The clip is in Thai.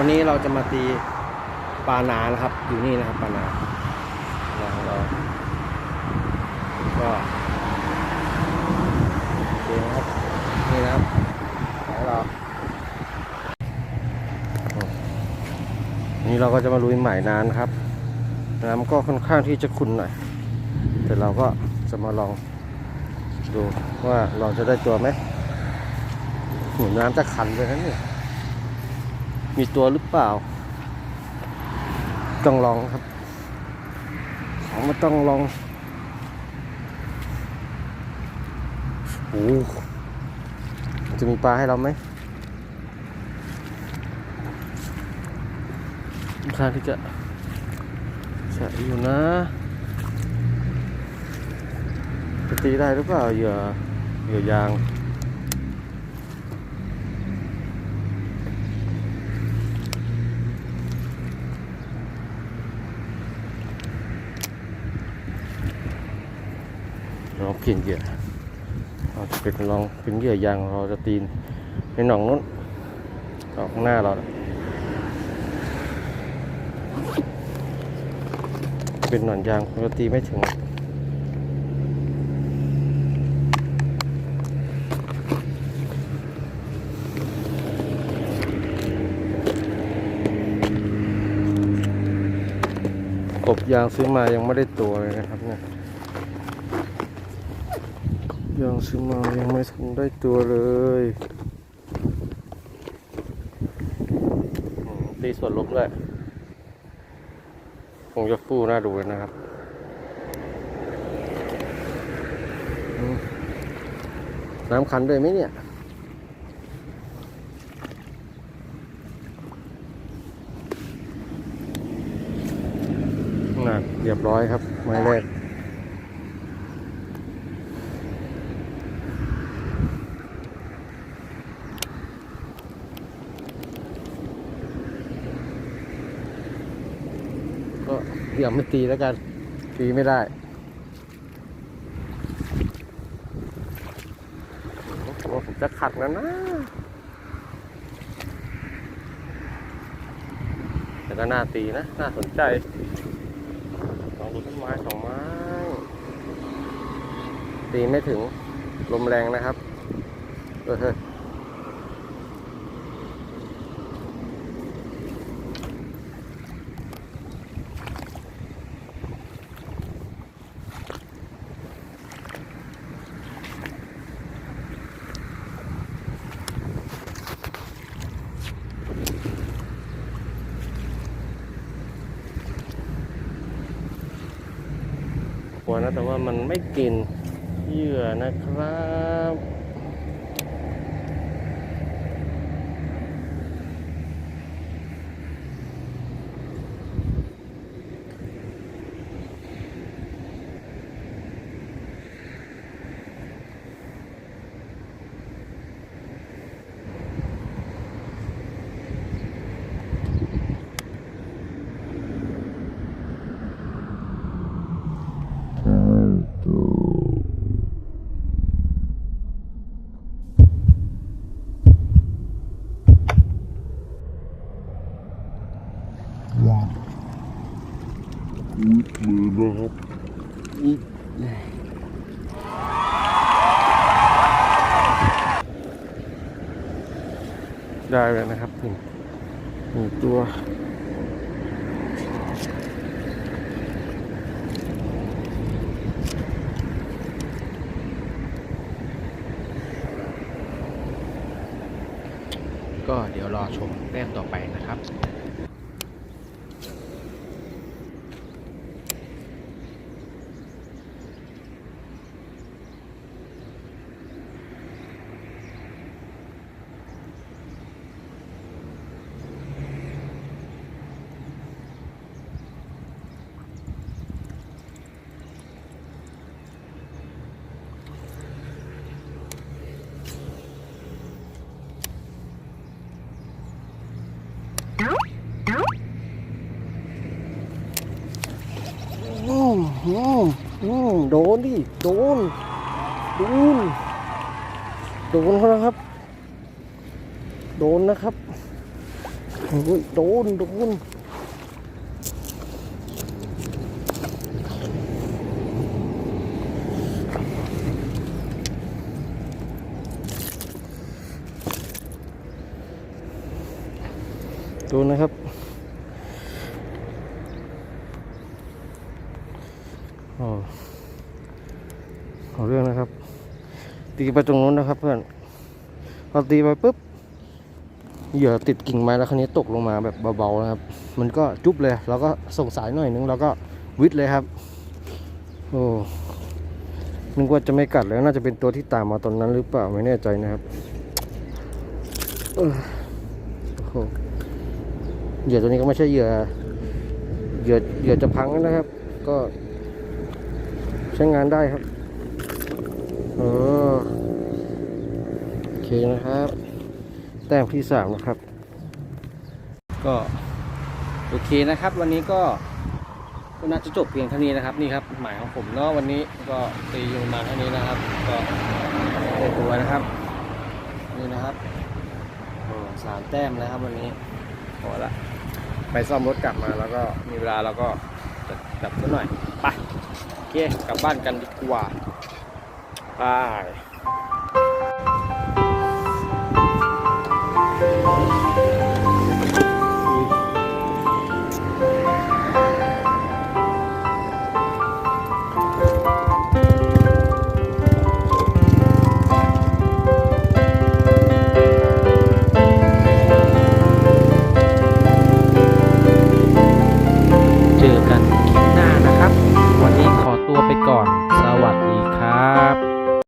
วันนี้เราจะมาตีปลานานะครับ อยู่นี่นะครับปลานานาเราก็โอเคนะครับนี่นะครับเรานี่เราก็จะมาลุยใหม่นานครับน้ำก็ค่อนข้างที่จะขุ่นหน่อยแต่เราก็จะมาลองดูว่าเราจะได้ตัวไหมหมือนน้ำจะขันเลยนะเนี่ย มีตัวหรือเปล่า ต้องลองครับ ของมันต้องลองโอ้จะมีปลาให้เราไหมค่อนข้างที่จะใช่อยู่นะจะตีได้หรือเปล่าเหยื่อเหยื่อยาง ลองเปลี่ยนเหยื่อเราจะเป็นลองเป็นเหยื่อยางเราจะตีนในหนองนู้นออกข้างหน้าเราเป็นหนอนยางเราตีไม่ถึงกบยางซื้อมายังไม่ได้ตัวเลยนะครับเนี่ย ยังซื้อมายังไม่ทันได้ตัวเลยตีส่วนลบด้วยคงจะฟู่น่าดูเลยนะครับน้ำคันด้วยไหมเนี่ยน่ะเรียบร้อยครับไม้แรก ก็ อย่าไม่ตีแล้วกัน ตีไม่ได้โอ้ผมจะขัดแล้วนะ แต่ก็น่าตีนะ น่าสนใจลองดูต้นไม้สองไม้ ตีไม่ถึง ลมแรงนะครับ เออ นะ แต่ว่ามันไม่กินเหยื่อนะครับ มือนะครับได้เลยนะครับหนึ่งหนึ่งตัวก็เดี๋ยวรอชมแต้มต่อไปนะครับ อืมอืมอืม โดนดิ โดน โดน โดนเขาแล้วครับ โดนนะครับโอ้ยโดน โดนโดนนะครับ อ๋อเอาเรื่องนะครับ ตีไปตรงนู้นนะครับเพื่อนพอตีไปปุ๊บเหยื่อติดกิ่งไม้แล้วคันนี้ตกลงมาแบบเบาๆนะครับ มันก็จุ๊บเลยแล้วก็ส่งสายหน่อยนึงแล้วก็วิดเลยครับ โอ้นึกว่าจะไม่กัดแล้วน่าจะเป็นตัวที่ตามมาตอนนั้นหรือเปล่าไม่แน่ใจนะครับเหยื่อตัวนี้ก็ไม่ใช่เหยื่อเหยื่อเหยื่อจะพังนะครับ ก็ใช้งานได้ครับ ออโอเคนะครับ แต้มที่สามนะครับ ก็โอเคนะครับ วันนี้ก็ก็น่าจะจบเพียงเท่านี้นะครับ นี่ครับ หมายของผมเนาะวันนี้ก็ตีอยู่ประมาณเท่านี้นะครับ ก็ได้ตัวนะครับ นี่นะครับสามแต้มแล้วครับ วันนี้พอละไปซ่อมรถกลับมาแล้วก็มีเวลาเราก็จะกลับสักหน่อยไปโอเคกลับบ้านกันดีกว่า Bye.